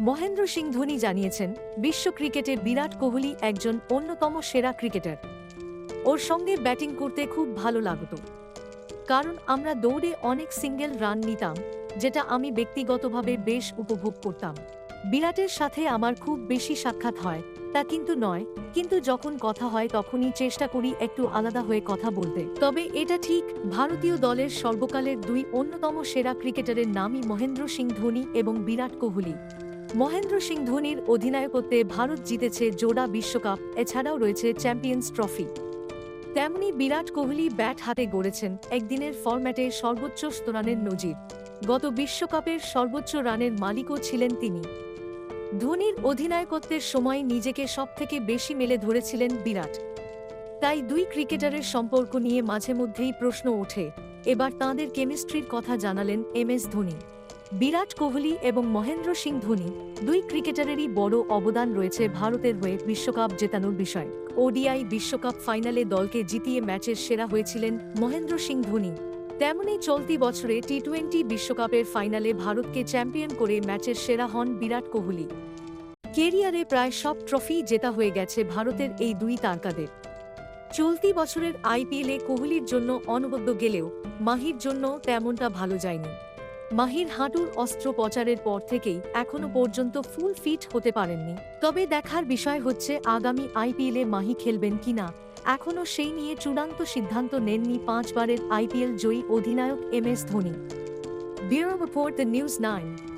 মহেন্দ্র সিং ধোনি জানিয়েছেন, বিশ্ব ক্রিকেটে বিরাট কোহলি একজন অন্যতম সেরা ক্রিকেটার। ওর সঙ্গে ব্যাটিং করতে খুব ভালো লাগতো। কারণ আমরা দৌড়ে অনেক সিঙ্গেল রান নিতাম, যেটা আমি ব্যক্তিগতভাবে বেশ উপভোগ করতাম। বিরাটের সাথে আমার খুব বেশি সাক্ষাৎ হয়, তা কিন্তু নয়, কিন্তু যখন কথা হয় তখনই চেষ্টা করি একটু আলাদা হয়ে কথা বলতে। তবে এটা ঠিক, ভারতীয় দলের সর্বকালের দুই অন্যতম সেরা ক্রিকেটারের নামই মহেন্দ্র সিং ধোনি এবং বিরাট কোহলি। মহেন্দ্র সিং ধোনির অধিনায়কত্বে ভারত জিতেছে জোড়া বিশ্বকাপ, এছাড়াও রয়েছে চ্যাম্পিয়ন্স ট্রফি। তেমনি বিরাট কোহলি ব্যাট হাতে গড়েছেন একদিনের ফরম্যাটে সর্বোচ্চ রানের নজির। গত বিশ্বকাপের সর্বোচ্চ রানের মালিকও ছিলেন তিনি। ধোনির অধিনায়কত্বের সময় নিজেকে সবথেকে বেশি মেলে ধরেছিলেন বিরাট। তাই দুই ক্রিকেটারের সম্পর্ক নিয়ে মাঝে মধ্যেই প্রশ্ন ওঠে। এবার তাঁদের কেমিস্ট্রির কথা জানালেন এম এস ধোনি। বিরাট কোহলি এবং মহেন্দ্র সিং ধোনি, দুই ক্রিকেটারেরই বড় অবদান রয়েছে ভারতের হয়ে বিশ্বকাপ জেতানোর বিষয়। ওডিআই বিশ্বকাপ ফাইনালে দলকে জিতিয়ে ম্যাচের সেরা হয়েছিলেন মহেন্দ্র সিং ধোনি। তেমনি চলতি বছরে টি টোয়েন্টি বিশ্বকাপের ফাইনালে ভারতকে চ্যাম্পিয়ন করে ম্যাচের সেরা হন বিরাট কোহলি। কেরিয়ারে প্রায় সব ট্রফি জেতা হয়ে গেছে ভারতের এই দুই তারকাদের। চলতি বছরের আইপিএলে কোহলির জন্য অনবদ্য গেলেও মাহির জন্য তেমনটা ভালো যায়নি। মাহির হাঁটুর অস্ত্রোপচারের পর থেকেই এখনও পর্যন্ত ফুল ফিট হতে পারেননি। তবে দেখার বিষয় হচ্ছে, আগামী আইপিএলে মাহি খেলবেন কিনা এখনও সেই নিয়ে চূড়ান্ত সিদ্ধান্ত নেননি পাঁচবারের আইপিএল জয়ী অধিনায়ক M S Dhoni. Bureau report the news nine.